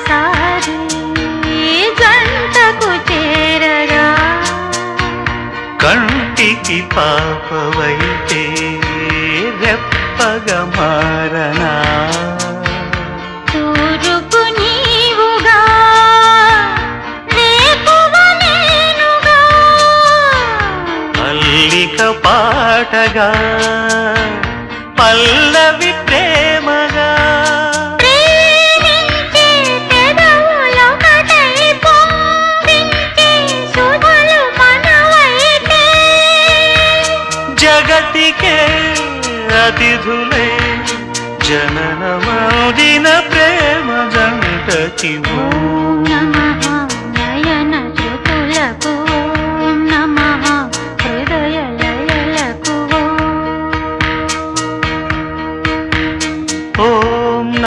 బాటసారి జంటకు చేరగా కంటికి పాపవైతే రెప్పగ మారనా? తూరుపు నీవుగా రేపువ నేనుగా. అల్లిక పాటగా పల్లవి జగతికే అతిథులే. జననమౌదిన ప్రేమ జంటకి నయన చూపులకు నమ హృదయ లయలకు ఓం